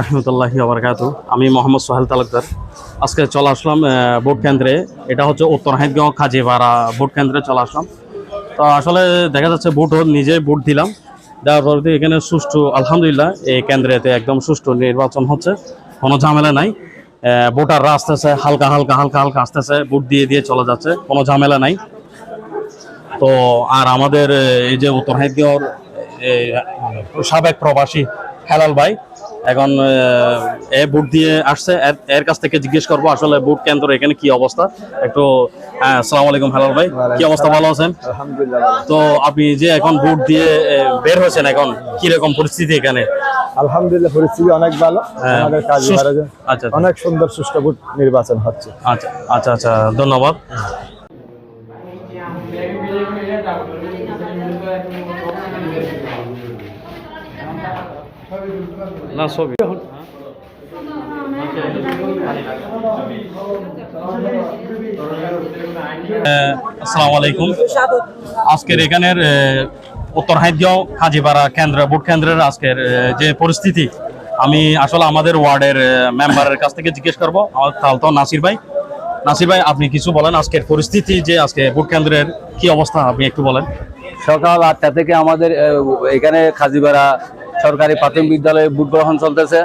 রহমতুল্লাহি আবরকাত আমি মোহাম্মদ সোহেল তালুকদার। আজকে চলে আসলাম ভোট কেন্দ্রে। এটা হচ্ছে উত্তর হাইদগাঁও কাজীপাড়া ভোট কেন্দ্রে চলে আসলাম। তো আসলে দেখা যাচ্ছে ভোট নিজে ভোট দিলাম। দেওয়ার পর এখানে সুষ্ঠু, আলহামদুলিল্লাহ, এই কেন্দ্রেতে একদম সুষ্ঠু নির্বাচন হচ্ছে। কোনো ঝামেলা নাই। ভোটাররা আসতেছে, হালকা হালকা হালকা হালকা আসতেছে ভোট দিয়ে দিয়ে চলে যাচ্ছে। কোনো ঝামেলা নাই। তো আর আমাদের, এই যে উত্তর হাইদগাঁওর সাবেক প্রবাসী হেলাল ভাই এখন এ বুট দিয়ে আসছে। এর- কাছ থেকে জিজ্ঞেস করব আসলে বুট কেন্দ্র এখানে কি অবস্থা। একটু হ্যাঁ আসসালামু আলাইকুম হেলাল ভাই। কি অবস্থা ভালো আছেন? তো আপনি যে এখন বুট দিয়ে বের হয়েছেন এখন কি রকম পরিস্থিতি এখানে? আলহামদুলিল্লাহ পরিস্থিতি অনেক ভালো। হ্যাঁ, আমাদের কাজ আচ্ছা আচ্ছা, অনেক সুন্দর সুষ্ঠু ভোট নির্বাচন হচ্ছে। আচ্ছা আচ্ছা আচ্ছা ধন্যবাদ। না ছবি আসসালামু আলাইকুম। আজকের এখানের উত্তর হাইদগাঁও কাজীপাড়া কেন্দ্র, ভোট কেন্দ্রের আজকের যে পরিস্থিতি, আমি আসলে আমাদের ওয়ার্ডের মেম্বারের কাছ থেকে জিজ্ঞেস করব। তালতো নাসির ভাই। নাসির ভাই, আপনি কিছু বলেন আজকের পরিস্থিতি, যে আজকে ভোট কেন্দ্রের কি অবস্থা, আপনি একটু বলেন। সকাল আটটা থেকে আমাদের এখানে খাজিপাড়া সরকারি প্রাথমিক বিদ্যালয়ে ভোট গ্রহণ চলতেছে।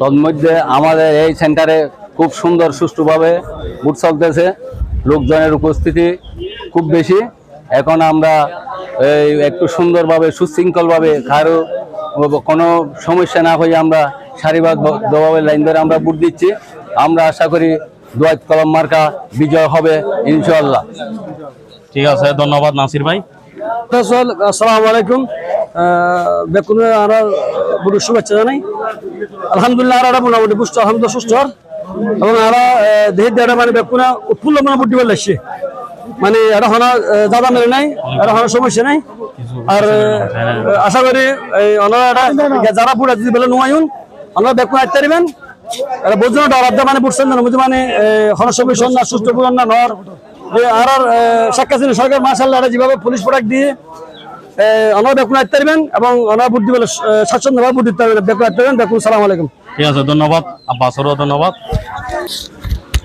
তন্মধ্যে আমাদের এই সেন্টারে খুব সুন্দর সুষ্ঠুভাবে ভোট চলতেছে। লোকজনের উপস্থিতি খুব বেশি। এখন আমরা এই একটু সুন্দরভাবে সুশৃঙ্খলভাবে কারও কোনো সমস্যা না হয়ে আমরা সারিবদ্ধভাবে লাইন ধরে আমরা ভোট দিচ্ছি। আমরা আশা করি দোয়াত কলম মার্কা বিজয় হবে ইনশাল্লাহ ঠিক আছে ধন্যবাদ নাসির ভাই আসসালামু আলাইকুম। বেকুন আর বুড়ো শুভেচ্ছা আলহামদুলিল্লাহ আর মোটামুটি পুষ্ট, আলহামদুলিল্লাহ সুস্থ এবং আর দেহের মানে বেকুনা উৎফুল্ল মানে বুদ্ধি বলে মানে এটা হনা দাদা নাই সমস্যা নাই। আর আশা করি এই ওনারা যারা বুড়া যদি বেলে নোয়াইন ওনারা বেকুন আইতে পারবেন। এটা ডরাদ্দা মানে বুঝছেন না মানে হনা সমস্যা না সুস্থ, পুরান না, নর। আর হাসিনা সরকার মার্শাল্লাহ যেভাবে পুলিশ প্রোডাক্ট দিয়ে অনার বেকুন আইতে পারবেন এবং অনার বুদ্ধি বলে স্বাচ্ছন্দ্যভাবে বুদ্ধি দিতে পারবেন বেকুন আইতে পারবেন বেকুন সালাম আলাইকুম। ঠিক আছে ধন্যবাদ। আব্বাসরও ধন্যবাদ।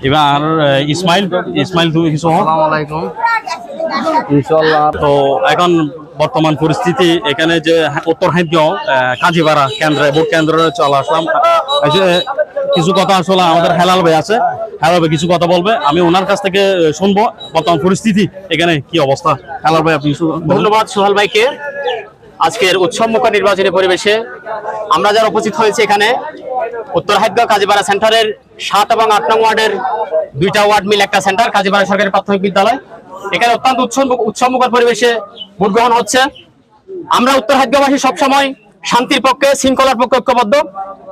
এবার ইসমাইল ইসমাইল তুমি কিছু ইনশাল্লাহ তো এখন বর্তমান পরিস্থিতি এখানে যে উত্তর হাইদগাঁও কাজীপাড়া কেন্দ্রে ভোট কেন্দ্রে চলে আসলাম। যে কিছু কথা আসলে আমাদের হেলাল ভাই আছে। হেলাল ভাই কিছু কথা বলবে। আমি ওনার কাছ থেকে শুনব। বর্তমান পরিস্থিতি, এখানে কি অবস্থা? হেলাল ভাই, আপনি ধন্যবাদ সোহাল ভাইকে। আজকের উৎসবমুখ নির্বাচনী পরিবেশে আমরা যারা উপস্থিত হয়েছে এখানে, উত্তর হাইদগাঁও কাজীপাড়া সেন্টারের সাত এবং আট নং ওয়ার্ডের দুইটা ওয়ার্ড মিল একটা সেন্টার, কাজীপাড়া সরকারি প্রাথমিক বিদ্যালয়। এখানে অত্যন্ত উৎসব উৎসবমুখর পরিবেশে ভোট গ্রহণ হচ্ছে। আমরা উত্তর হাইদগাঁওবাসী সবসময় শান্তির পক্ষে, শৃঙ্খলার পক্ষে ঐক্যবদ্ধ।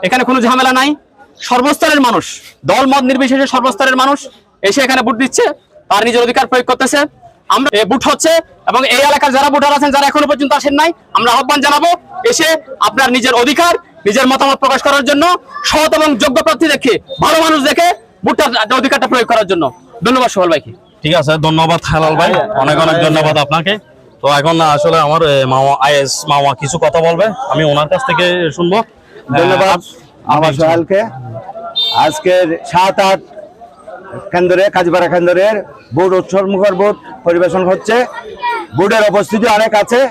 এখানে কোনো ঝামেলা নাই। সর্বস্তরের মানুষ দল মত নির্বিশেষে সর্বস্তরের মানুষ এসে এখানে ভোট দিচ্ছে তার নিজের অধিকার প্রয়োগ করতেছে। আমরা ভোট হচ্ছে এবং এই এলাকার যারা ভোটার আছেন যারা এখনও পর্যন্ত আসেন নাই আমরা আহ্বান জানাব এসে আপনার নিজের অধিকার নিজের মতামত প্রকাশ করার জন্য সৎ এবং যোগ্য প্রার্থী দেখে ভালো মানুষ দেখে ভোটার অধিকারটা প্রয়োগ করার জন্য। ধন্যবাদ সোহাল ভাইকে। ঠিক আছে ধন্যবাদ হেলাল ভাই। অনেক অনেক ধন্যবাদ আপনাকে। তো এখন আসলে আমার মামা আইএস মামা কিছু কথা বলবে আমি ওনার কাছ থেকে শুনব। ধন্যবাদ। আমার আপনি- সোহেলকে। আজকের সাত আট কেন্দ্রে কাজীপাড়া কেন্দ্রের বোর্ড উৎসবমুখর বোর্ড পরিবেশন হচ্ছে। বোর্ডের উপস্থিতি অনেক আছে।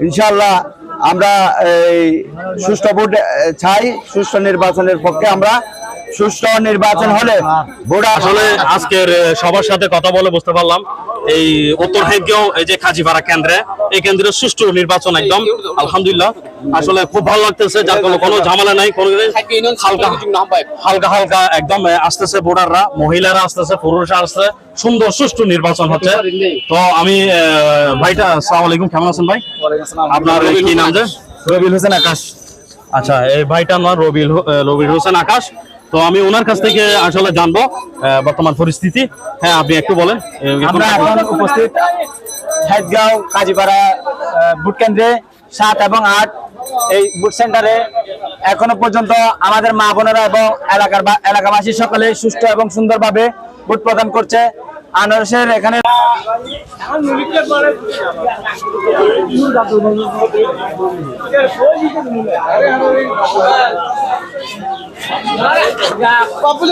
ইনশাল্লাহ আমরা এই সুষ্ঠু বোর্ড চাই। সুষ্ঠু নির্বাচনের পক্ষে আমরা সুষ্ঠু নির্বাচন হলে বোর্ড আসলে আজকের সবার সাথে কথা বলে বুঝতে পারলাম। এই উত্তর হাইদগাঁও এই যে কাজীপাড়া কেন্দ্রে এই কেন্দ্রের সুষ্ঠু নির্বাচন একদম। আলহামদুলিল্লাহ। আসলে খুব ভালো লাগতেছে যার কোনো কোনো ঝামেলা নাই কোনো হালকা হালকা হালকা একদম আসতেছে ভোটাররা মহিলারা আসতেছে পুরুষরা আসতেছে সুন্দর সুষ্ঠু নির্বাচন হচ্ছে। তো আমি ভাইটা আসসালামু আলাইকুম। কেমন আছেন ভাই? আপনার কি নাম যে? রবিল হোসেন আকাশ। আচ্ছা এই ভাইটার নাম রবিল রবিল হোসেন আকাশ। তো আমি ওনার কাছ থেকে আসলে জানব বর্তমান পরিস্থিতি। হ্যাঁ আপনি একটু বলেন। আমরা এখন উপস্থিত হাইদগাঁও কাজীপাড়া ভোট কেন্দ্রে সাত এবং আট এই ভোট সেন্টারে এখনও পর্যন্ত আমাদের মা বোনেরা এবং এলাকার বা- এলাকাবাসী সকলে সুষ্ঠু এবং সুন্দরভাবে ভোট প্রদান করছে। আনারসের এখানে Papu